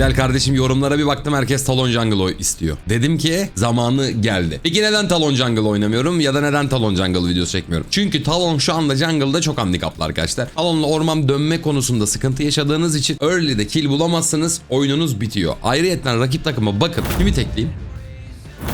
Bilal kardeşim yorumlara bir baktım herkes Talon Jungle istiyor. Dedim ki zamanı geldi. Peki neden Talon Jungle oynamıyorum ya da neden Talon Jungle videosu çekmiyorum? Çünkü Talon şu anda jungle'da çok handikaplı arkadaşlar. Talon'la orman dönme konusunda sıkıntı yaşadığınız için early'de kill bulamazsınız oyununuz bitiyor. Ayrıyeten rakip takıma bakın. Kimi tekleyeyim?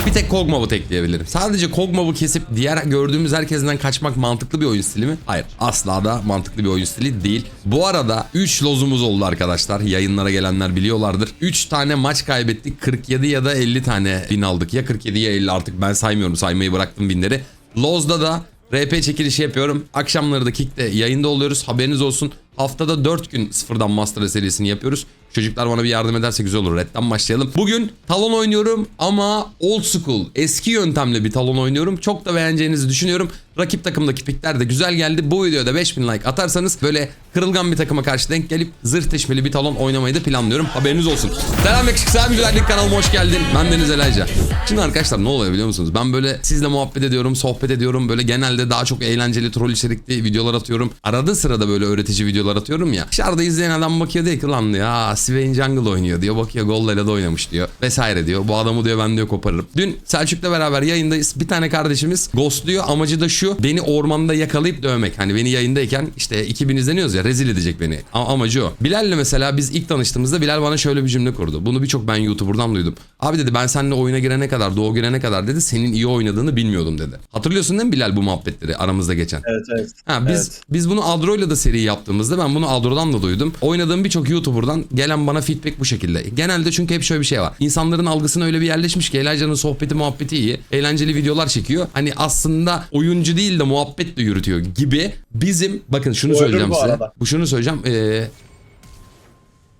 Bir tek Kog'Maw'u tekleyebilirim. Sadece Kog'Maw'u kesip diğer gördüğümüz herkesten kaçmak mantıklı bir oyun stili mi? Hayır. Asla da mantıklı bir oyun stili değil. Bu arada 3 lozumuz oldu arkadaşlar. Yayınlara gelenler biliyorlardır. 3 tane maç kaybettik. 47 ya da 50 tane bin aldık. Ya 47 ya 50 artık ben saymıyorum. Saymayı bıraktım binleri. Loz'da da RP çekilişi yapıyorum. Akşamları da Kick'te yayında oluyoruz. Haberiniz olsun. Haftada 4 gün sıfırdan Master serisini yapıyoruz. Çocuklar bana bir yardım ederse güzel olur. Red'den başlayalım. Bugün talon oynuyorum ama old school, eski yöntemle bir talon oynuyorum. Çok da beğeneceğinizi düşünüyorum. Rakip takımdaki pikler de güzel geldi. Bu videoda 5000 like atarsanız böyle kırılgan bir takıma karşı denk gelip zırh teşmeli bir talon oynamayı da planlıyorum. Haberiniz olsun. Selam yakışıklı güzellik kanalıma hoş geldin. Ben Deniz Elayca. Şimdi arkadaşlar ne oluyor biliyor musunuz? Ben böyle sizle muhabbet ediyorum, sohbet ediyorum. Böyle genelde daha çok eğlenceli troll içerikli videolar atıyorum. Arada sırada böyle öğretici videolar atıyorum ya. Dışarıda izleyen adam bakıyor diyor ki lan ya Swain Jungle oynuyor diyor. Bakıyor Golla'yla da oynamış diyor. Vesaire diyor. Bu adamı diyor ben diyor koparırım. Dün Selçuk'la beraber yayındayız. Bir tane kardeşimiz ghostluyor. Amacı da şu. Beni ormanda yakalayıp dövmek. Hani beni yayındayken işte 2000 izleniyoruz ya rezil edecek beni. A- amacı o. Bilal'le mesela biz ilk tanıştığımızda Bilal bana şöyle bir cümle kurdu. Bunu birçok ben YouTuber'dan duydum. Abi dedi ben seninle oyuna girene kadar, doğu girene kadar dedi senin iyi oynadığını bilmiyordum dedi. Hatırlıyorsun değil mi Bilal bu muhabbetleri aramızda geçen? Evet evet. Ha, biz Evet. biz bunu Adro'yla da seri yaptığımızda ben bunu Adro'dan da duydum. Oynadığım birçok YouTuber'dan gelen bana feedback bu şekilde. Genelde çünkü hep şöyle bir şey var. İnsanların algısına öyle bir yerleşmiş ki Elijah'ın sohbeti muhabbeti iyi. Eğlenceli videolar çekiyor. Hani aslında oyuncu değil de muhabbet de yürütüyor gibi. Bizim bakın şunu Bu söyleyeceğim bu size. arada. Bu şunu söyleyeceğim. Ee,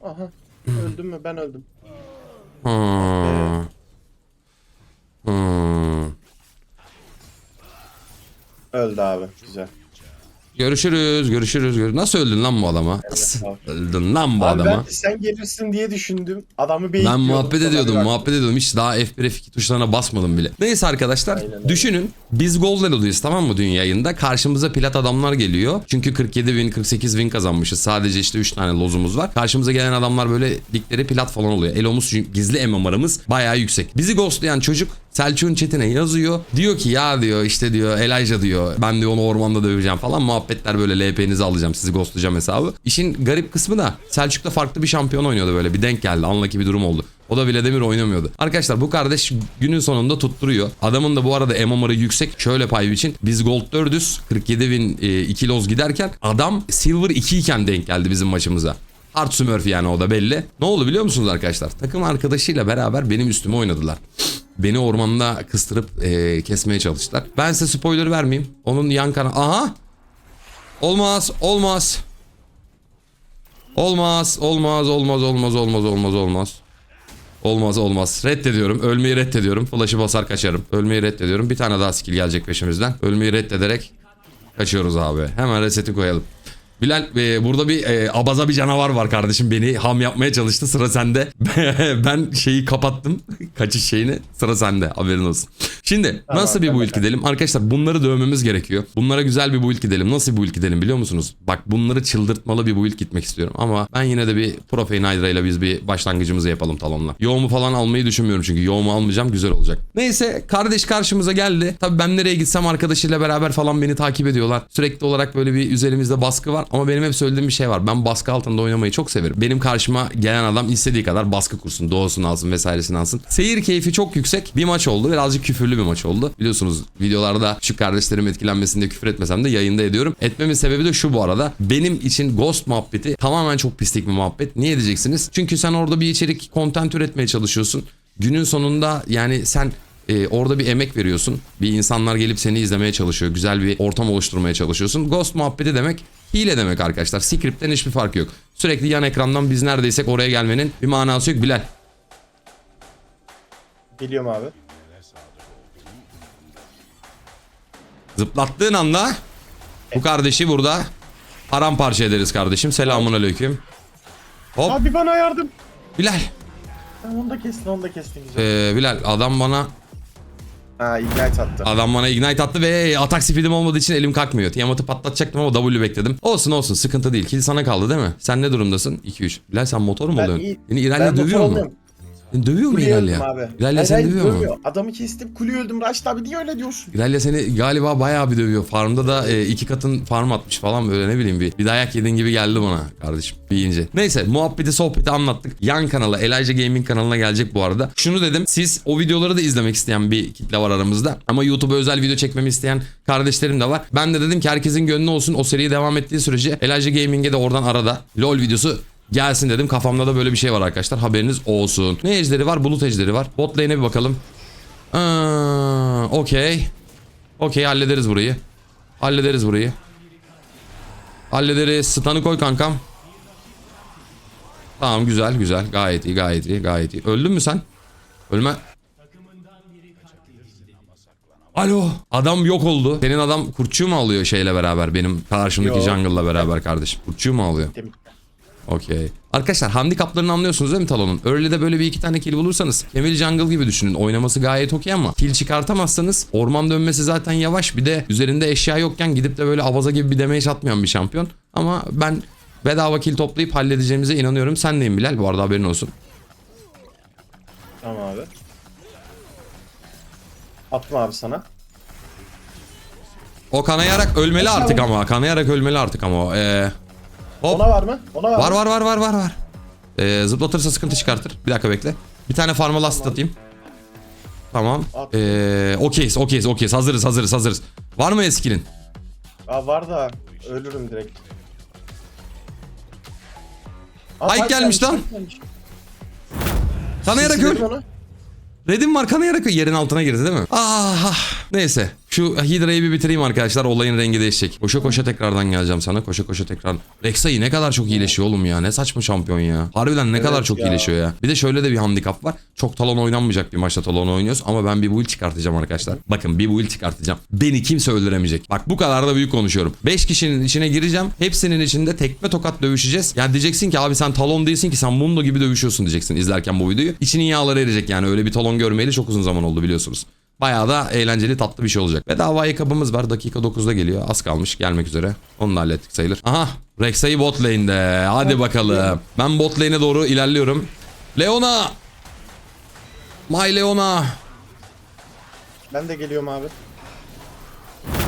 Aha. Öldüm mü? Ben öldüm. hmm, hmm. Öldü abi. Güzel. Görüşürüz, görüşürüz, görüşürüz. Nasıl öldün lan bu adama? Nasıl öldün lan bu Abi adama? ben sen gelirsin diye düşündüm. Adamı Ben beyitliyordum. muhabbet ediyordum, bir muhabbet ediyordum. Hiç daha F1 F2 tuşlarına basmadım bile. Neyse arkadaşlar, Aynen öyle. düşünün biz Golden oluyoruz tamam mı dün yayında? Karşımıza plat adamlar geliyor. Çünkü 47 win, 48 win kazanmışız. Sadece işte 3 tane lozumuz var. Karşımıza gelen adamlar böyle ligleri plat falan oluyor. Elomuz gizli MMR'ımız bayağı yüksek. Bizi ghostlayan çocuk Selçuk'un chatine yazıyor. Diyor ki ya diyor işte diyor Elijah diyor. Ben diyor onu ormanda döveceğim falan. Muhabbetler böyle LP'nizi alacağım. Sizi ghostlayacağım hesabı. İşin garip kısmı da Selçuk'ta farklı bir şampiyon oynuyordu böyle. Bir denk geldi. Anlaki bir durum oldu. O da Vladimir oynamıyordu. Arkadaşlar bu kardeş günün sonunda tutturuyor. Adamın da bu arada MMR'ı yüksek. Şöyle pay için biz Gold 4'üz. 47 bin e, 2 loz giderken adam Silver 2 iken denk geldi bizim maçımıza. Hard Smurf yani o da belli. Ne oldu biliyor musunuz arkadaşlar? Takım arkadaşıyla beraber benim üstüme oynadılar. Beni ormanda kıstırıp e, kesmeye çalıştılar. Ben size spoiler vermeyeyim. Onun yan kana... Aha! Olmaz, olmaz. Olmaz, olmaz, olmaz, olmaz, olmaz, olmaz, olmaz. Olmaz olmaz. Reddediyorum. Ölmeyi reddediyorum. Flash'ı basar kaçarım. Ölmeyi reddediyorum. Bir tane daha skill gelecek peşimizden. Ölmeyi reddederek kaçıyoruz abi. Hemen reseti koyalım. Bilal e, burada bir e, abaza bir canavar var kardeşim. Beni ham yapmaya çalıştı. Sıra sende. ben şeyi kapattım. Kaçış şeyini. Sıra sende. Haberin olsun. Şimdi Tamam, nasıl bir build gidelim? Arkadaşlar bunları dövmemiz gerekiyor. Bunlara güzel bir build gidelim. Nasıl bir build gidelim biliyor musunuz? Bak bunları çıldırtmalı bir build gitmek istiyorum. Ama ben yine de bir Profane Hydra ile biz bir başlangıcımızı yapalım talonla. Yoğumu falan almayı düşünmüyorum çünkü yoğumu almayacağım güzel olacak. Neyse kardeş karşımıza geldi. Tabii ben nereye gitsem arkadaşıyla beraber falan beni takip ediyorlar. Sürekli olarak böyle bir üzerimizde baskı var. Ama benim hep söylediğim bir şey var. Ben baskı altında oynamayı çok severim. Benim karşıma gelen adam istediği kadar baskı kursun. Doğusunu alsın vesairesini alsın. Seyir keyfi çok yüksek. Bir maç oldu. Birazcık küfürlü bir maç oldu. Biliyorsunuz videolarda şu kardeşlerim etkilenmesinde küfür etmesem de yayında ediyorum. Etmemin sebebi de şu bu arada. Benim için Ghost muhabbeti tamamen çok pislik bir muhabbet. Niye diyeceksiniz? Çünkü sen orada bir içerik, content üretmeye çalışıyorsun. Günün sonunda yani sen e, orada bir emek veriyorsun. Bir insanlar gelip seni izlemeye çalışıyor. Güzel bir ortam oluşturmaya çalışıyorsun. Ghost muhabbeti demek hile demek arkadaşlar. Script'ten hiçbir farkı yok. Sürekli yan ekrandan biz neredeysek oraya gelmenin bir manası yok. Bilal. Geliyorum abi. Zıplattığın anda bu kardeşi burada paramparça ederiz kardeşim. Selamun aleyküm. Hop Abi bana yardım. Bilal. Sen onu da kestin onu da kestin güzel. Ee, Bilal adam bana Ha ignite attı. Adam bana ignite attı ve atak speed'im olmadığı için elim kalkmıyor. Tiamat'ı patlatacaktım ama W bekledim. Olsun olsun sıkıntı değil. Kill sana kaldı değil mi? Sen ne durumdasın? 2-3. Bilal sen motor mu Ben oluyorsun? iyi- Seni Ben İrel'le dövüyor mu? olmuyorum. Dövüyor mu Kuleye öldüm İrel'le? abi. İrel'le Hayır, seni hayır, dövüyor mu? dövmüyor. Adamı kestim kuleye öldüm. Raşit abi niye öyle diyorsun? İrel'le seni galiba bayağı bir dövüyor. Farmda da e, iki katın farm atmış falan böyle ne bileyim bir, bir dayak yedin gibi geldi bana kardeşim bir ince. Neyse muhabbeti sohbeti anlattık. Yan kanala Elijah Gaming kanalına gelecek bu arada. Şunu dedim siz o videoları da izlemek isteyen bir kitle var aramızda. Ama YouTube'a özel video çekmemi isteyen kardeşlerim de var. Ben de dedim ki herkesin gönlü olsun o seriye devam ettiği sürece Elijah Gaming'e de oradan arada LOL videosu gelsin dedim. Kafamda da böyle bir şey var arkadaşlar haberiniz olsun. Ne ejderi var? Bulut ejderi var. Bot lane'e bir bakalım. Aa, Okey. Okey hallederiz burayı. Hallederiz burayı. Hallederiz. Stun'ı koy kankam. Tamam güzel güzel. Gayet iyi gayet iyi gayet iyi. Öldün mü sen? Ölme. Alo. Adam yok oldu. Senin adam kurtçuğu mu alıyor şeyle beraber? Benim karşımdaki jungle'la beraber kardeşim. Kurtçuğu mu alıyor? Okey. Arkadaşlar handikaplarını anlıyorsunuz değil mi Talon'un? Early'de böyle bir iki tane kill bulursanız Camille Jungle gibi düşünün. Oynaması gayet okey ama kill çıkartamazsanız orman dönmesi zaten yavaş. Bir de üzerinde eşya yokken gidip de böyle avaza gibi bir damage atmayan bir şampiyon. Ama ben bedava kill toplayıp halledeceğimize inanıyorum. Sen neyim Bilal? Bu arada haberin olsun. Tamam abi. Attım abi sana. O kanayarak ölmeli artık ama. Kanayarak ölmeli artık ama. o. Hop. Ona var mı? Ona var, Var mı? var var var var var. Ee, zıplatırsa sıkıntı çıkartır. Bir dakika bekle. Bir tane farma last atayım. Tamam. At. Ee, okeyiz okeyiz okeyiz. Hazırız hazırız hazırız. Var mı eskinin? Aa, var da ölürüm direkt. Aa, Ay gelmiş lan. Gelmiş. Kanayarak öl. Redim var kanayarak. Yerin altına girdi değil mi? Ah, ah. Neyse. Şu Hydra'yı bir bitireyim arkadaşlar. Olayın rengi değişecek. Koşa koşa tekrardan geleceğim sana. Koşa koşa tekrar. Rek'Sai ne kadar çok iyileşiyor oğlum ya. Ne saçma şampiyon ya. Harbiden ne kadar çok ya. iyileşiyor ya. Bir de şöyle de bir handikap var. Çok talon oynanmayacak bir maçta talon oynuyoruz. Ama ben bir build çıkartacağım arkadaşlar. Bakın bir build çıkartacağım. Beni kimse öldüremeyecek. Bak bu kadar da büyük konuşuyorum. 5 kişinin içine gireceğim. Hepsinin içinde tekme tokat dövüşeceğiz. Yani diyeceksin ki abi sen talon değilsin ki sen Mundo gibi dövüşüyorsun diyeceksin izlerken bu videoyu. İçinin yağları erecek yani. Öyle bir talon görmeyeli çok uzun zaman oldu biliyorsunuz. Bayağı da eğlenceli tatlı bir şey olacak. Bedava ayakkabımız var. Dakika 9'da geliyor. Az kalmış gelmek üzere. Onu da hallettik sayılır. Aha Rek'Sai bot lane'de. Hadi bakalım. Ben bot lane'e doğru ilerliyorum. Leona. My Leona. Ben de geliyorum abi.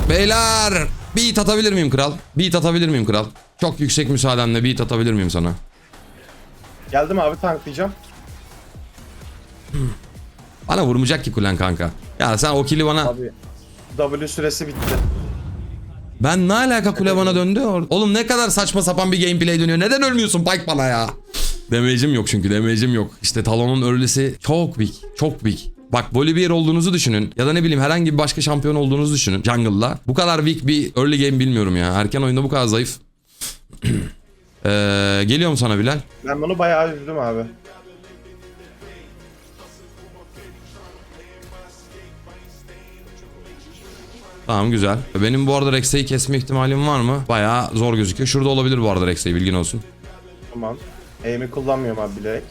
Beyler. Beat atabilir miyim kral? Beat atabilir miyim kral? Çok yüksek müsaadenle beat atabilir miyim sana? Geldim abi tanklayacağım. Bana vurmayacak ki kulen kanka. Ya sen o kili bana... Abi W süresi bitti. Ben ne alaka kule bana döndü? Oğlum ne kadar saçma sapan bir gameplay dönüyor. Neden ölmüyorsun Pike bana ya? Damage'im yok çünkü damage'im yok. İşte Talon'un early'si çok big. Çok big. Bak Volibear olduğunuzu düşünün. Ya da ne bileyim herhangi bir başka şampiyon olduğunuzu düşünün. Jungle'la. Bu kadar weak bir early game bilmiyorum ya. Erken oyunda bu kadar zayıf. ee, geliyorum sana Bilal. Ben bunu bayağı üzdüm abi. Tamam güzel. Benim bu arada Rex'e kesme ihtimalim var mı? Bayağı zor gözüküyor. Şurada olabilir bu arada Rex'e bilgin olsun. Tamam. Aim'i kullanmıyorum abi bilerek.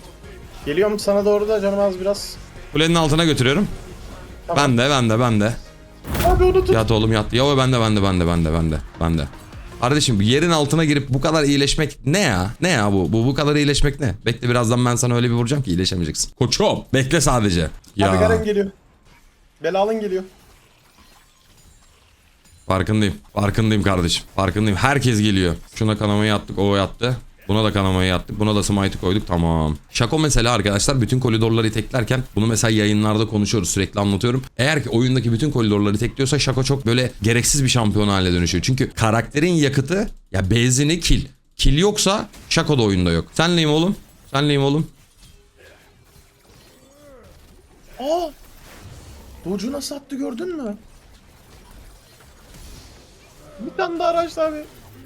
Geliyorum sana doğru da canım az biraz. Kulenin altına götürüyorum. Tamam. Ben de ben de ben de. Abi onu tut. Yat oğlum yat. Ya ben de ben de ben de ben de ben de ben de. Kardeşim yerin altına girip bu kadar iyileşmek ne ya? Ne ya bu? Bu bu kadar iyileşmek ne? Bekle birazdan ben sana öyle bir vuracağım ki iyileşemeyeceksin. Koçum bekle sadece. Ya Abi Garen geliyor. Belalın geliyor. Farkındayım. Farkındayım kardeşim. Farkındayım. Herkes geliyor. Şuna kanamayı attık. O yattı. Buna da kanamayı attık. Buna da smite'ı koyduk. Tamam. Şako mesela arkadaşlar bütün koridorları iteklerken bunu mesela yayınlarda konuşuyoruz. Sürekli anlatıyorum. Eğer ki oyundaki bütün koridorları itekliyorsa Şako çok böyle gereksiz bir şampiyon haline dönüşüyor. Çünkü karakterin yakıtı ya benzini kill. Kill yoksa Şako da oyunda yok. Senleyim oğlum. Senleyim oğlum. Aa! Docu nasıl attı gördün mü? Bir tane daha araçta abi.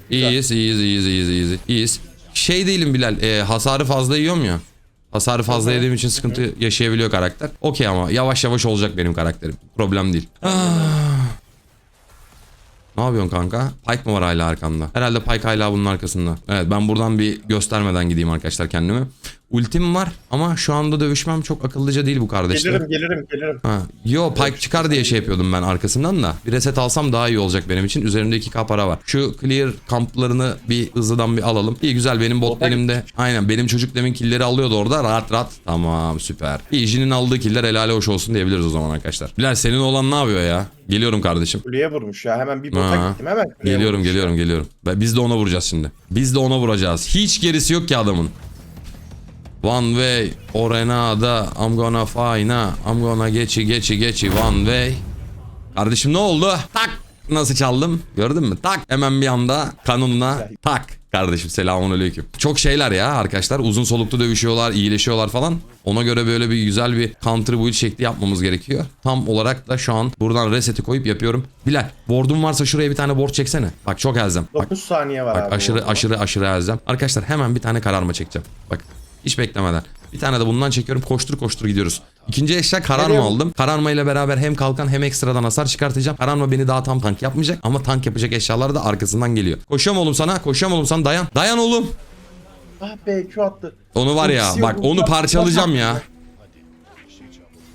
İyiyiz, iyiyiz, iyiyiz, iyiyiz, iyiyiz. İyiyiz. Şey değilim Bilal, e, hasarı fazla yiyorum ya. Hasarı fazla yediğim için sıkıntı yaşayabiliyor karakter. Okey ama yavaş yavaş olacak benim karakterim. Problem değil. Ne yapıyorsun kanka? Pike mı var hala arkanda? Herhalde Pike hala bunun arkasında. Evet ben buradan bir göstermeden gideyim arkadaşlar kendimi. Ultim var ama şu anda dövüşmem çok akıllıca değil bu kardeşler. Gelirim gelirim gelirim. Ha. Yo Pike çıkar diye şey yapıyordum ben arkasından da. Bir reset alsam daha iyi olacak benim için. Üzerimde 2k para var. Şu clear kamplarını bir hızlıdan bir alalım. İyi güzel benim bot Bota elimde. Aynen benim çocuk demin killleri alıyordu orada. Rahat rahat. Tamam süper. İyi Jin'in aldığı killer helale hoş olsun diyebiliriz o zaman arkadaşlar. Bilal senin olan ne yapıyor ya? Geliyorum kardeşim. Kuleye vurmuş ya. Hemen bir bota Ha. gittim. Hemen Geliyorum vurmuş. geliyorum geliyorum. Ve Biz de ona vuracağız şimdi. Biz de ona vuracağız. Hiç gerisi yok ki adamın. One way, Orenada, I'm gonna fina, I'm gonna geçi geçi geçi one way. Kardeşim ne oldu? Tak! Nasıl çaldım? Gördün mü? Tak! Hemen bir anda kanunla tak! Kardeşim selamun aleyküm. Çok şeyler ya arkadaşlar. Uzun soluklu dövüşüyorlar, iyileşiyorlar falan. Ona göre böyle bir güzel bir counter build şekli yapmamız gerekiyor. Tam olarak da şu an buradan reseti koyup yapıyorum. Bilal, board'un varsa şuraya bir tane board çeksene. Bak çok elzem. Bak 9 saniye var Bak abi. aşırı aşırı aşırı elzem. Arkadaşlar hemen bir tane kararma çekeceğim. Bak hiç beklemeden. Bir tane de bundan çekiyorum. Koştur koştur gidiyoruz. İkinci eşya kararma aldım. Kararma ile beraber hem kalkan hem ekstradan hasar çıkartacağım. Kararma beni daha tam tank yapmayacak ama tank yapacak eşyalar da arkasından geliyor. Koşuyorum oğlum sana. Koşuyorum oğlum sana. Dayan. Dayan oğlum. Ah be Q attı. Onu var ya bak onu parçalayacağım ya.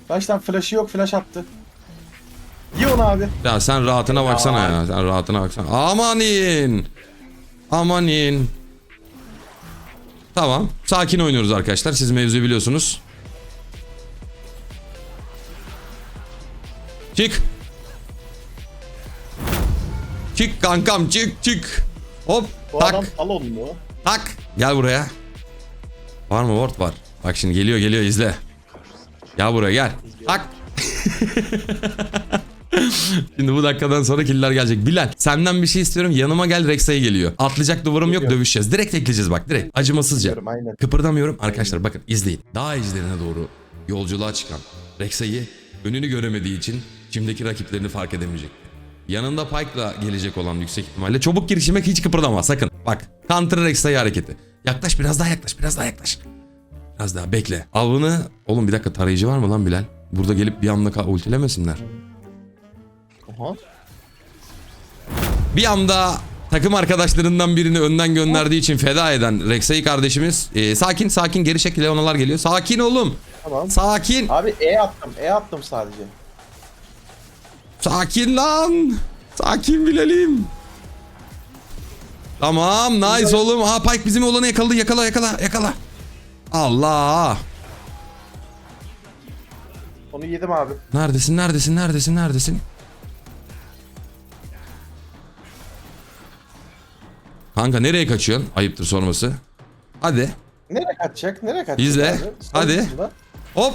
Baştan flash'ı yok flash attı. Ye onu abi. Ya sen rahatına baksana ya. Sen rahatına baksana. Amanin. Amanin. Tamam. Sakin oynuyoruz arkadaşlar. Siz mevzuyu biliyorsunuz. Çık. Çık kankam çık çık. Hop Bu tak adam mu? tak. Gel buraya. Var mı ward var. Bak şimdi geliyor geliyor izle. Gel buraya gel. Tak. Şimdi bu dakikadan sonra killer gelecek. Bilal senden bir şey istiyorum. Yanıma gel Rexa'ya geliyor. Atlayacak duvarım yok dövüşeceğiz. Direkt ekleyeceğiz bak direkt. Acımasızca. Aynen. Kıpırdamıyorum. Arkadaşlar bakın izleyin. Dağ ejderine doğru yolculuğa çıkan Rexa'yı önünü göremediği için şimdiki rakiplerini fark edemeyecek. Yanında Pike'la gelecek olan yüksek ihtimalle çabuk girişime hiç kıpırdama sakın. Bak Counter Rexa'yı hareketi. Yaklaş biraz daha yaklaş biraz daha yaklaş. Biraz daha bekle. Avını... Oğlum bir dakika tarayıcı var mı lan Bilal? Burada gelip bir anda ultilemesinler. Aha. Bir anda takım arkadaşlarından birini önden gönderdiği için feda eden Rexa'yı kardeşimiz. Ee, sakin sakin geri çek Leonalar geliyor. Sakin oğlum. Tamam. Sakin. Abi E attım. E attım sadece. Sakin lan. Sakin bilelim. Tamam nice oğlum. Ha Pike bizim olanı yakaladı yakala yakala yakala. Allah. Onu yedim abi. Neredesin neredesin neredesin neredesin? Kanka nereye kaçıyorsun? Ayıptır sorması. Hadi. Nereye kaçacak? Nereye kaçacak? İzle. Hadi. Hop.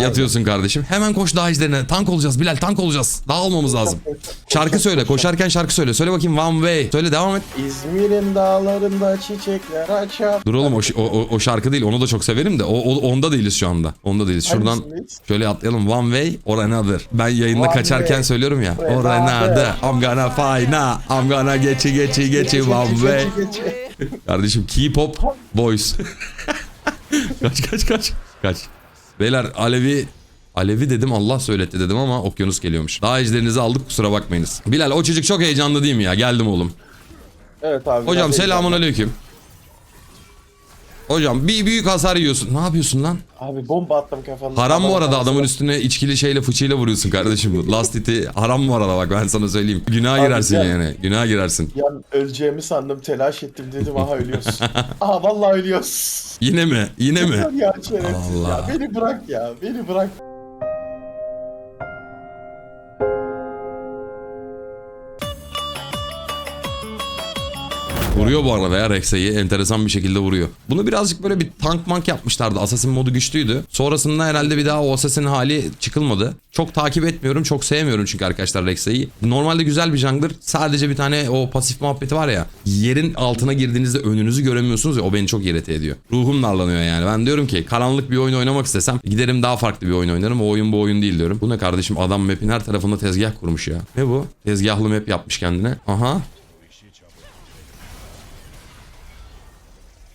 Yatıyorsun kardeşim. Hemen koş daha izlerine. Tank olacağız Bilal tank olacağız. Dağılmamız lazım. Şarkı söyle. Koşarken şarkı söyle. Söyle bakayım one way. Söyle devam et. İzmir'in dağlarında çiçekler açar. Dur oğlum o, o, o, o şarkı değil. Onu da çok severim de. O, o- onda değiliz şu anda. Onda değiliz. Şuradan Hangisindeyiz? şöyle atlayalım. One way or another. Ben yayında One kaçarken way söylüyorum ya. or another. I'm gonna find now. I'm gonna geçi geçi geçi one way. Geçi, geçi. Kardeşim K-pop boys. kaç kaç kaç. Kaç. Beyler Alevi Alevi dedim Allah söyletti dedim ama okyanus geliyormuş. Daha ejderinizi aldık kusura bakmayınız. Bilal o çocuk çok heyecanlı değil mi ya? Geldim oğlum. Evet abi. Hocam selamun aleyküm. Hocam bir büyük hasar yiyorsun. Ne yapıyorsun lan? Abi bomba attım kafamda. Haram bu arada adamın üstüne içkili şeyle fıçıyla vuruyorsun kardeşim. Last hit'i haram bu arada bak ben sana söyleyeyim. Günaha Abi girersin ya- yani. Günaha girersin. Yan öleceğimi sandım telaş ettim dedim aha ölüyoruz. aha vallahi ölüyoruz. Yine mi? Yine mi? ya şerefsiz Allah. ya beni bırak ya beni bırak. Vuruyor bu arada ya Rexa'yı enteresan bir şekilde vuruyor. Bunu birazcık böyle bir tank mank yapmışlardı. Assassin modu güçlüydü. Sonrasında herhalde bir daha o Assassin hali çıkılmadı. Çok takip etmiyorum. Çok sevmiyorum çünkü arkadaşlar Rexa'yı. Normalde güzel bir jungler. Sadece bir tane o pasif muhabbeti var ya. Yerin altına girdiğinizde önünüzü göremiyorsunuz ya o beni çok irite ediyor. Ruhum narlanıyor yani. Ben diyorum ki karanlık bir oyun oynamak istesem giderim daha farklı bir oyun oynarım. O oyun bu oyun değil diyorum. Bu ne kardeşim adam map'in her tarafında tezgah kurmuş ya. Ne bu? Tezgahlı map yapmış kendine. Aha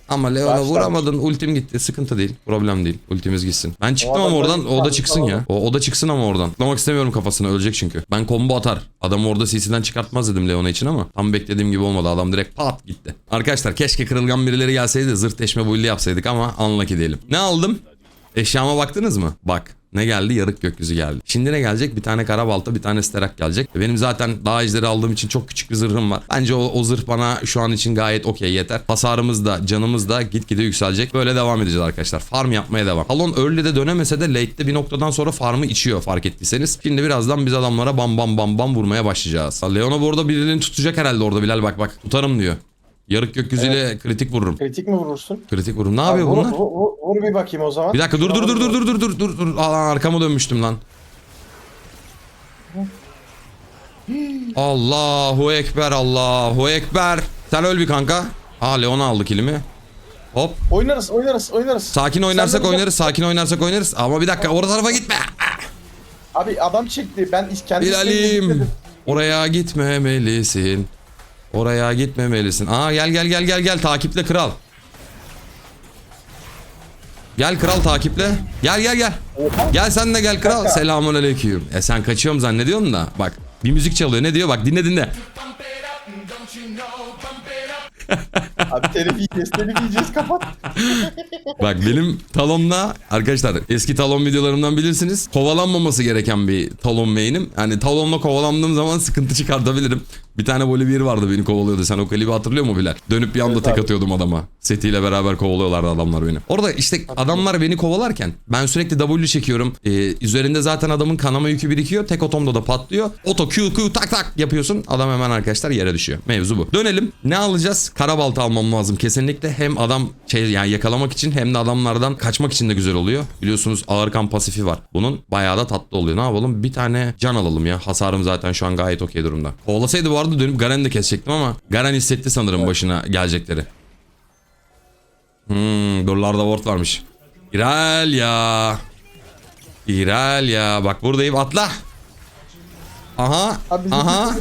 Ama Leon'a vuramadın. Ultim gitti. Sıkıntı değil. Problem değil. Ultimiz gitsin. Ben çıktım O ama adam oradan. O da çıksın falan. ya. O, o da çıksın ama oradan. Atlamak istemiyorum kafasına. Ölecek çünkü. Ben combo atar. Adamı orada CC'den çıkartmaz dedim Leona için ama tam beklediğim gibi olmadı. Adam direkt pat gitti. Arkadaşlar keşke kırılgan birileri gelseydi de zırh deşme build'i yapsaydık ama unlucky diyelim. Ne aldım? Eşyama baktınız mı? Bak. Ne geldi? Yarık gökyüzü geldi. Şimdi ne gelecek? Bir tane karabalta, bir tane sterak gelecek. Benim zaten daha ejderi aldığım için çok küçük bir zırhım var. Bence o, o zırh bana şu an için gayet okey yeter. Hasarımız da, canımız da gitgide yükselecek. Böyle devam edeceğiz arkadaşlar. Farm yapmaya devam. Talon early'de dönemese de late'de bir noktadan sonra farmı içiyor fark ettiyseniz. Şimdi birazdan biz adamlara bam bam bam bam vurmaya başlayacağız. Leona bu arada tutacak herhalde orada Bilal bak bak. Tutarım diyor. Yarık gökyüzüyle kritik vururum. Kritik mi vurursun? Kritik vururum. Ne yapıyor Vur, bunlar? Vur, vur, vur bir bakayım o zaman. Bir dakika dur dur dur dur dur dur dur dur dur. Aa, arkama dönmüştüm lan. Allahu ekber Allahu ekber. Sen öl bir kanka. Aa Leon aldı kilimi. Hop. Oynarız oynarız oynarız. Sakin oynarsak oynarız. Sakin oynarsak oynarız. Ama bir dakika orada tarafa gitme. Abi adam çekti. Ben kendi Bilalim. isteğimle Oraya gitmemelisin. Oraya gitmemelisin. Aa gel gel gel gel gel takiple kral. Gel kral takiple. Gel gel gel. Gel sen de gel kral. Selamun aleyküm. E sen kaçıyorum zannediyorsun da. Bak bir müzik çalıyor. Ne diyor? Bak dinle dinle. Abi telif yiyeceğiz telif yiyeceğiz kapat. Bak benim talonla arkadaşlar eski talon videolarımdan bilirsiniz. Kovalanmaması gereken bir talon main'im. Yani talonla kovalandığım zaman sıkıntı çıkartabilirim. Bir tane Bolivir vardı beni kovalıyordu. Sen o klibi hatırlıyor mu Bilal? Dönüp bir anda Evet tek abi. atıyordum adama. Setiyle beraber kovalıyorlardı adamlar beni. Orada işte adamlar beni kovalarken ben sürekli W çekiyorum. Ee, üzerinde zaten adamın kanama yükü birikiyor. Tek otomda da patlıyor. Oto Q Q tak tak yapıyorsun. Adam hemen arkadaşlar yere düşüyor. Mevzu bu. Dönelim. Ne alacağız? Karabalta almam lazım kesinlikle. Hem adam şey yani yakalamak için hem de adamlardan kaçmak için de güzel oluyor. Biliyorsunuz ağır kan pasifi var. Bunun bayağı da tatlı oluyor. Ne yapalım? Bir tane can alalım ya. Hasarım zaten şu an gayet okey durumda. Kovalasaydı bu arada dönüp Garen'i de kesecektim ama Garen hissetti sanırım başına gelecekleri. Hmm, buralarda ward varmış. İralya. İralya. Bak buradayım atla. Aha. Abi Aha.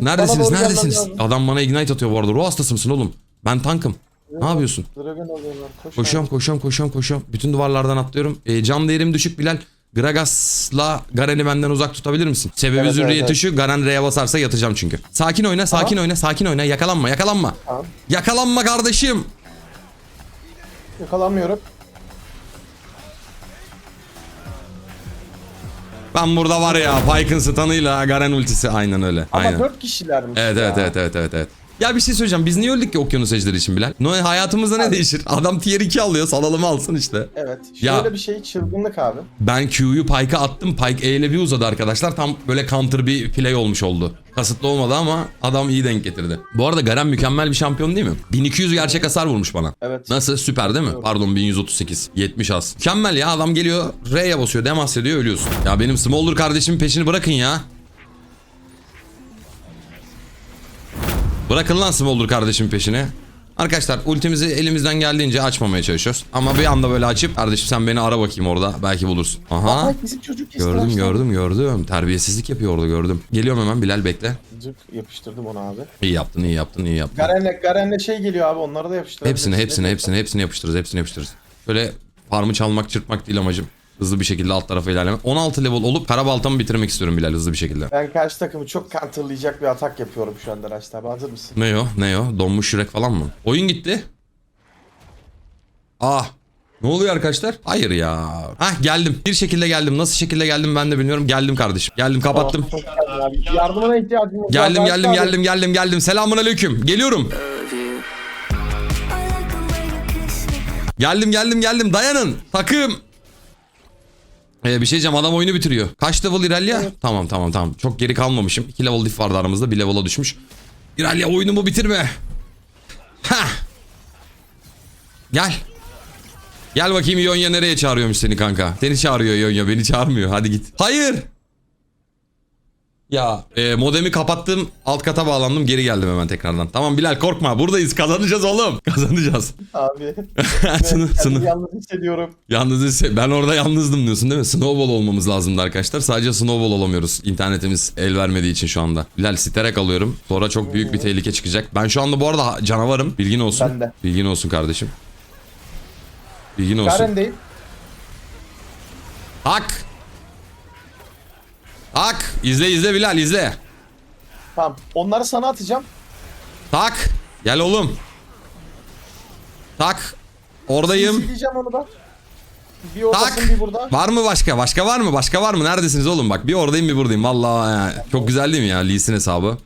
Neredesiniz? Neredesiniz? Adam bana ignite atıyor bu arada. Ruh hastası mısın oğlum? Ben tankım. Ne yapıyorsun? Dragon alıyorlar. Koş Koşuyorum, koşuyorum, koşuyorum, koşuyorum. Bütün duvarlardan atlıyorum. E, cam değerim düşük Bilal. Gragas'la Garen'i benden uzak tutabilir misin? Sebebi Evet, zürriyeti evet, evet. şu. Garen R'ye basarsa yatacağım çünkü. Sakin oyna, sakin oyna, sakin oyna. Yakalanma, yakalanma. Tamam. Yakalanma kardeşim. Yakalanmıyorum. Ben burada var ya Pyke'ın stun'ıyla Garen ultisi aynen öyle. Ama aynen. dört kişilermiş Evet ya. evet evet evet evet evet. Ya bir şey söyleyeceğim. Biz niye öldük ki okyanus ejderi için Bilal? No, hayatımızda ne değişir? Adam tier 2 alıyor. Salalım alsın işte. Evet. Ya- Şöyle bir şey çılgınlık abi. Ben Q'yu Pyke'a attım. Pyke E ile bir uzadı arkadaşlar. Tam böyle counter bir play olmuş oldu. Kasıtlı olmadı ama adam iyi denk getirdi. Bu arada Garen mükemmel bir şampiyon değil mi? 1200 gerçek hasar vurmuş bana. Evet. Nasıl? Süper değil mi? Pardon 1138. 70 az. Mükemmel ya adam geliyor R'ye basıyor demas ediyor ölüyorsun. Ya benim Smolder kardeşimin peşini bırakın ya. Bırakın lan Smolder kardeşimin peşini. Arkadaşlar ultimizi elimizden geldiğince açmamaya çalışıyoruz. Ama bir anda böyle açıp kardeşim sen beni ara bakayım orada belki bulursun. Aha. Aa, bizim çocuk kesti Gördüm baştan. gördüm gördüm. Terbiyesizlik yapıyor orada gördüm. Geliyorum hemen Bilal bekle. Cık, yapıştırdım onu abi. İyi yaptın iyi yaptın iyi yaptın. Garen'le Garen'le şey geliyor abi onları da yapıştırdım. Hepsini hepsini hepsini hepsini yapıştırırız hepsini yapıştırırız. Böyle farmı çalmak çırpmak değil amacım. Hızlı bir şekilde alt tarafa ilerlemek. 16 level olup karabaltamı bitirmek istiyorum Bilal hızlı bir şekilde. Ben karşı takımı çok counterlayacak bir atak yapıyorum şu anda Raşit abi. Hazır mısın? Ne o ne o donmuş yürek falan mı? Oyun gitti. Ah ne oluyor arkadaşlar? Hayır ya. Hah geldim. Bir şekilde geldim. Nasıl şekilde geldim ben de bilmiyorum. Geldim kardeşim. Geldim kapattım. Abi. Yardımına ihtiyacım yok. Geldim Raşit geldim abi. geldim geldim geldim. Selamun aleyküm. Geliyorum. Geldim geldim geldim. Dayanın. Takım. Ee, bir şey diyeceğim adam oyunu bitiriyor. Kaç level İralya? Tamam tamam tamam. Çok geri kalmamışım. 2 level diff vardı aramızda. 1 level'a düşmüş. İralya oyunumu bitirme. Hah. Gel. Gel bakayım Yonya nereye çağırıyormuş seni kanka. Seni çağırıyor Yonya beni çağırmıyor. Hadi git. Hayır. Ya e, modemi kapattım alt kata bağlandım geri geldim hemen tekrardan. Tamam Bilal korkma buradayız kazanacağız oğlum. Kazanacağız. Abi. Sını- ben sını- kendimi yalnız hissediyorum. Yalnız ise- ben orada yalnızdım diyorsun değil mi? Snowball olmamız lazımdı arkadaşlar. Sadece snowball olamıyoruz. İnternetimiz el vermediği için şu anda. Bilal siterek alıyorum. Sonra çok büyük bir tehlike çıkacak. Ben şu anda bu arada canavarım. Bilgin olsun. Ben de. Bilgin olsun kardeşim. Bilgin olsun. Karen'deyim. Hak. Hak. İzle izle Bilal izle. Tamam. Onları sana atacağım. Tak. Gel oğlum. Tak. Oradayım. Sileceğim onu da. Bir oradasın Tak. bir burada. Var mı başka? Başka var mı? Başka var mı? Neredesiniz oğlum? Bak bir oradayım bir buradayım. Vallahi yani. Çok güzel değil mi ya Lee Sin hesabı?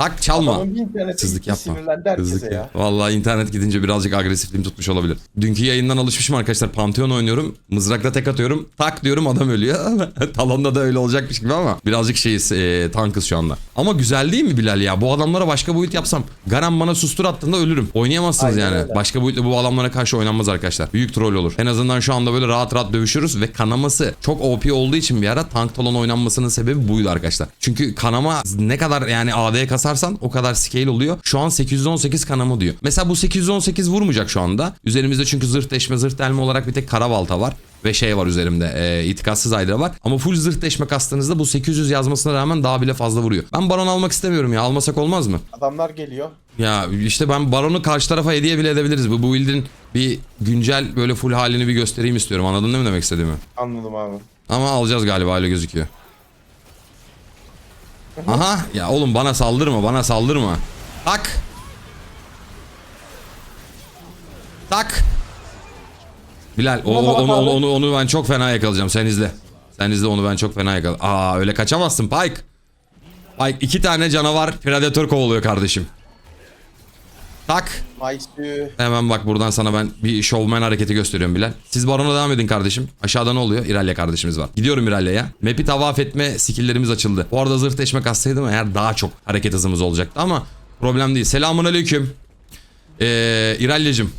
Tak çalma. Adamın bir interneti Hızlık gitti, yapma. Sinirlendi herkese Hızlık ya. Vallahi internet gidince birazcık agresifliğim tutmuş olabilir. Dünkü yayından alışmışım arkadaşlar. Pantheon oynuyorum. Mızrakla tek atıyorum. Tak diyorum adam ölüyor. Talonda da öyle olacakmış gibi ama birazcık şeyiz e, tankız şu anda. Ama güzel değil mi Bilal ya? Bu adamlara başka boyut yapsam. Garan bana sustur attığında ölürüm. Oynayamazsınız Aynen yani. öyle. Başka boyutlu bu adamlara karşı oynanmaz arkadaşlar. Büyük troll olur. En azından şu anda böyle rahat rahat dövüşürüz ve kanaması çok OP olduğu için bir ara tank talon oynanmasının sebebi buydu arkadaşlar. Çünkü kanama ne kadar yani AD'ye kasarsan o kadar scale oluyor. Şu an 818 kanama diyor. Mesela bu 818 vurmayacak şu anda. Üzerimizde çünkü zırh deşme zırh delme olarak bir tek kara balta var. Ve şey var üzerimde e, itikatsız aydra var. Ama full zırh deşme kastığınızda bu 800 yazmasına rağmen daha bile fazla vuruyor. Ben baron almak istemiyorum ya almasak olmaz mı? Adamlar geliyor. Ya işte ben Baron'u karşı tarafa hediye bile edebiliriz. Bu build'in bir güncel böyle full halini bir göstereyim istiyorum. Anladın değil mi demek istediğimi? Anladım abi. Ama alacağız galiba öyle gözüküyor. Aha ya oğlum bana saldırma bana saldırma. Tak. Tak. Bilal o, o- onu, onu, onu, onu ben çok fena yakalayacağım sen izle. Sen izle onu ben çok fena yakalayacağım. Aa öyle kaçamazsın Pike. Pike iki tane canavar predatör kovalıyor kardeşim. Tak. Hemen bak buradan sana ben bir showman hareketi gösteriyorum Bilal. Siz barona devam edin kardeşim. Aşağıda ne oluyor? İralya kardeşimiz var. Gidiyorum İralya'ya. Map'i tavaf etme skilllerimiz açıldı. Bu arada zırh deşme kassaydım eğer daha çok hareket hızımız olacaktı ama problem değil. Selamun aleyküm. Ee, İralya'cım.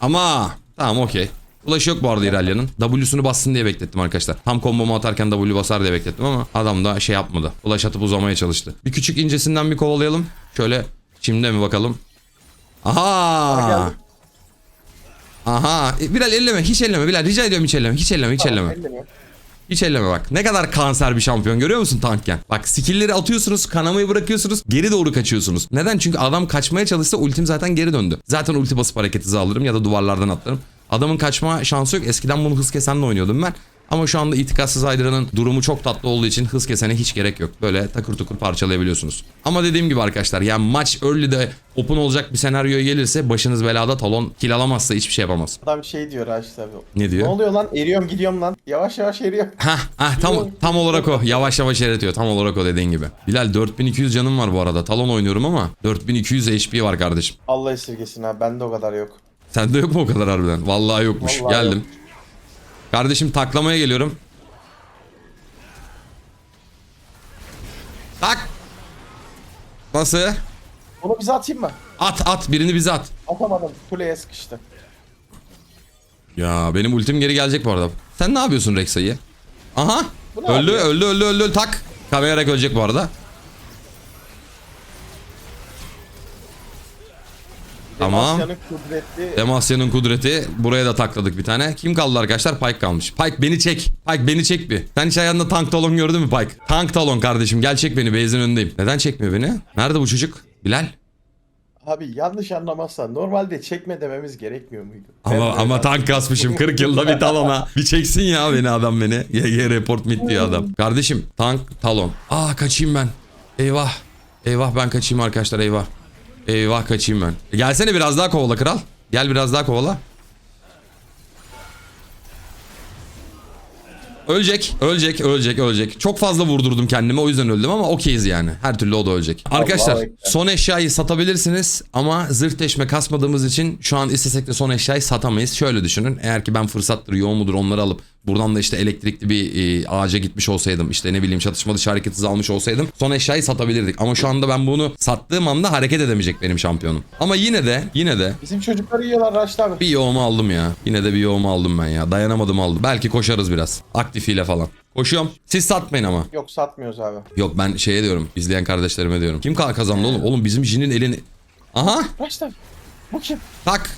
Ama tamam okey. Ulaş yok bu arada İralya'nın. W'sunu bassın diye beklettim arkadaşlar. Tam kombomu atarken W basar diye beklettim ama adam da şey yapmadı. Ulaş atıp uzamaya çalıştı. Bir küçük incesinden bir kovalayalım. Şöyle şimdi mi bakalım? Aha. Aha. E, Bilal elleme. Hiç elleme. Bilal rica ediyorum hiç elleme. Hiç elleme. Hiç elleme. Elleme. Hiç elleme bak. Ne kadar kanser bir şampiyon görüyor musun tankken? Bak skill'leri atıyorsunuz, kanamayı bırakıyorsunuz, geri doğru kaçıyorsunuz. Neden? Çünkü adam kaçmaya çalışsa ultim zaten geri döndü. Zaten ulti basıp hareket hızı alırım ya da duvarlardan atlarım. Adamın kaçma şansı yok. Eskiden bunu hız kesenle oynuyordum ben. Ama şu anda itikatsız Hydra'nın durumu çok tatlı olduğu için hız kesene hiç gerek yok. Böyle takır tukur parçalayabiliyorsunuz. Ama dediğim gibi arkadaşlar yani maç early'de open olacak bir senaryoya gelirse başınız belada talon kill alamazsa hiçbir şey yapamaz. Adam şey diyor Raşit abi. Ne Ne diyor? oluyor lan? Eriyorum gidiyorum lan. Yavaş yavaş eriyorum. Hah, ah, tam tam olarak o. Yavaş yavaş eritiyor. Tam olarak o dediğin gibi. Bilal 4200 canım var bu arada. Talon oynuyorum ama 4200 HP var kardeşim. Allah esirgesin abi. Bende o kadar yok. Sende yok mu o kadar harbiden? Vallahi yokmuş. Vallahi Geldim. yok. Kardeşim taklamaya geliyorum. Tak. Nasıl? Bunu bize atayım mı? At at birini bize at. Atamadım. Kuleye sıkıştı. Ya benim ultim geri gelecek bu arada. Sen ne yapıyorsun Rexa'yı? Aha. Öldü, öldü öldü öldü öldü tak. Kamerarak ölecek bu arada. Tamam. Demasya'nın kudretli. Demasya'nın kudreti. Buraya da takladık bir tane. Kim kaldı arkadaşlar? Pike kalmış. Pike beni çek. Pike beni çek bir. Sen hiç hayatında tank talon gördün mü Pike? Tank talon kardeşim. Gel çek beni. Base'in önündeyim. Neden çekmiyor beni? Nerede bu çocuk? Bilal? Abi yanlış anlamazsan normalde çekme dememiz gerekmiyor muydu? Ama Ben ama tank kasmışım 40 yılda bir talona. Bir çeksin ya beni adam beni. YG report mit diyor adam. Kardeşim tank talon. Aa kaçayım ben. Eyvah. Eyvah ben kaçayım arkadaşlar eyvah. Eyvah kaçayım ben. Gelsene biraz daha kovala kral. Gel biraz daha kovala. Ölecek, ölecek, ölecek, ölecek. Çok fazla vurdurdum kendime o yüzden öldüm ama okeyiz yani. Her türlü o da ölecek. Arkadaşlar ekber. son eşyayı satabilirsiniz ama zırh deşme kasmadığımız için şu an istesek de son eşyayı satamayız. Şöyle düşünün. Eğer ki ben fırsattır, yoğun mudur onları alıp buradan da işte elektrikli bir e, ağaca gitmiş olsaydım işte ne bileyim çatışma dışı hareket hızı almış olsaydım son eşyayı satabilirdik. Ama şu anda ben bunu sattığım anda hareket edemeyecek benim şampiyonum. Ama yine de yine de Bizim çocukları yiyorlar Raşit abi. bir yoğumu aldım ya. Yine de bir yoğumu aldım ben ya. Dayanamadım aldım. Belki koşarız biraz. Aktifiyle falan. Koşuyorum. Siz satmayın ama. Yok satmıyoruz abi. Yok ben şeye diyorum. izleyen kardeşlerime diyorum. Kim ka- kazandı oğlum? Oğlum bizim Jin'in elini... Aha Raşit abi. Bu kim? tak.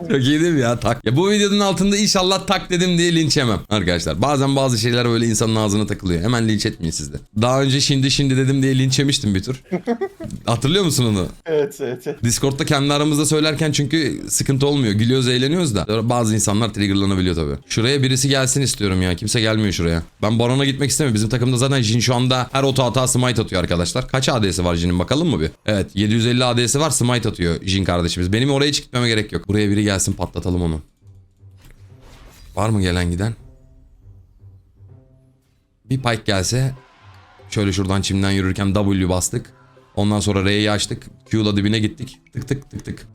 Çok iyi değil mi ya tak. Ya bu videonun altında inşallah tak dedim diye linç yemem arkadaşlar. Bazen bazı şeyler böyle insanın ağzına takılıyor. Hemen linç etmeyin siz de. Daha önce şimdi şimdi dedim diye linç yemiştim bir tur. Hatırlıyor musun onu? Evet evet. evet. Discord'da kendi aramızda söylerken çünkü sıkıntı olmuyor. Gülüyoruz, eğleniyoruz da. Bazı insanlar triggerlanabiliyor tabii. Şuraya birisi gelsin istiyorum ya. Kimse gelmiyor şuraya. Ben Baron'a gitmek istemiyorum. Bizim takımda zaten Jin şu anda her oto hata smite atıyor arkadaşlar. Kaç AD'si var Jin'in bakalım mı bir? Evet 750 AD'si var smite atıyor Jin kardeşimiz. Benim oraya hiç gitmeme gerek yok. Buraya biri gelsin patlatalım onu. Var mı gelen giden? Bir pike gelse Şöyle şuradan çimden yürürken W bastık. Ondan sonra R'yi açtık. Q'la dibine gittik. Tık tık tık tık.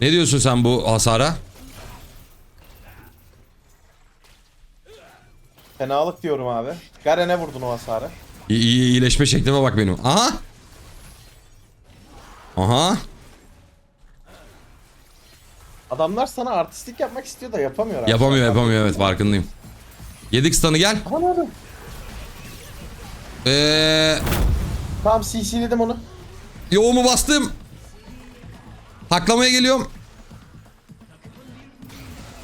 Ne diyorsun sen bu hasara? Fenalık diyorum abi. Garen'e vurdun o hasarı. İyi, iyi iyileşme şeklime bak benim. Aha. Aha. Adamlar sana artistlik yapmak istiyor da yapamıyor abi. Yapamıyor yapamıyor evet farkındayım. Yedik stun'ı gel. Aman abi. Eee... Tamam CC'ledim onu. Yoğumu bastım. Haklamaya geliyorum.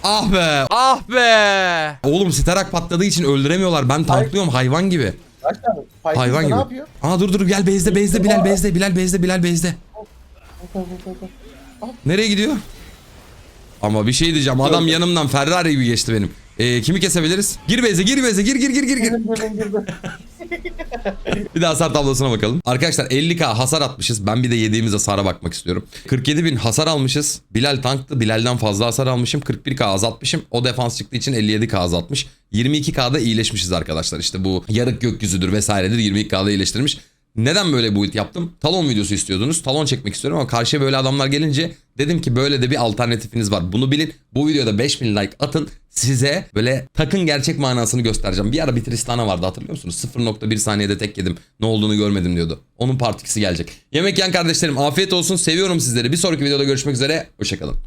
Ah be. Ah be. Oğlum sterak patladığı için öldüremiyorlar. Ben tanklıyorum hayvan gibi. Abi. Fight'ta Hayvan ne gibi. yapıyor? Aa dur dur gel bezde bezde Bilal bezde Bilal bezde Bilal bezde. Nereye gidiyor? Ama bir şey diyeceğim. Adam yanımdan Ferrari gibi geçti benim. Ee, kimi kesebiliriz? Gir beze gir beze gir gir gir gir gir. Bir de hasar tablosuna bakalım. Arkadaşlar 50k hasar atmışız. Ben bir de yediğimiz hasara bakmak istiyorum. 47 bin hasar almışız. Bilal tanktı. Bilal'den fazla hasar almışım. 41k azaltmışım. O defans çıktığı için 57k azaltmış. 22k'da iyileşmişiz arkadaşlar. İşte bu yarık gökyüzüdür vesairedir. 22k'da iyileştirmiş. Neden böyle build yaptım? Talon videosu istiyordunuz. Talon çekmek istiyorum ama karşıya böyle adamlar gelince dedim ki böyle de bir alternatifiniz var. Bunu bilin. Bu videoda 5000 like atın. Size böyle takın gerçek manasını göstereceğim. Bir ara bir Tristana vardı hatırlıyor musunuz? 0.1 saniyede tek yedim. Ne olduğunu görmedim diyordu. Onun part 2'si gelecek. Yemek yiyen kardeşlerim afiyet olsun. Seviyorum sizleri. Bir sonraki videoda görüşmek üzere. Hoşçakalın.